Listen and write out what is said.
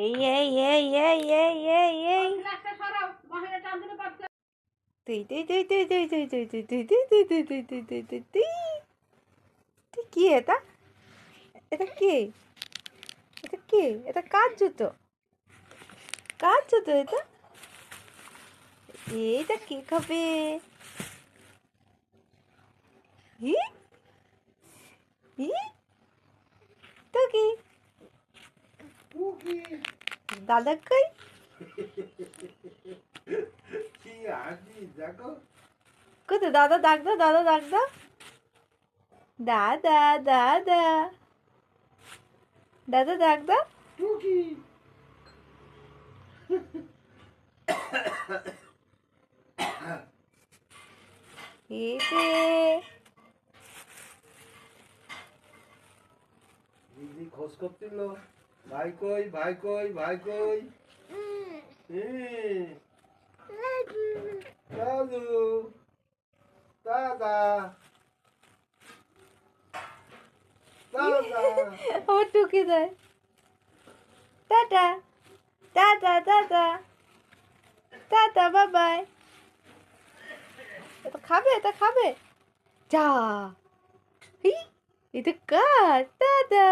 এই এই এই এই এই এই এই তুই তুই তুই তুই তুই তুই তুই তুই তুই তুই তুই তুই তুই তুই তুই তুই তুই তুই কি এটা এটা কি এটা কি এটা কার জুতো কার জুতো এটা এটা কে খাবে হি হি তো কি দাদা কই? কি হাসি দাদা ডাক দাও দাদা ডাক দাও। দাদা দাদা। দাদা ডাক দাও। টুকি। এতে দিদি খোঁজ করছিল। ভাই কই ভাই কই ভাই কই। দাদু। দাদা। আমার টুকি দেয়। টাটা টাটা টাটা টাটা বাবাই। এটা খাবে এটা খাবে। যা। এটা কার? দাদা।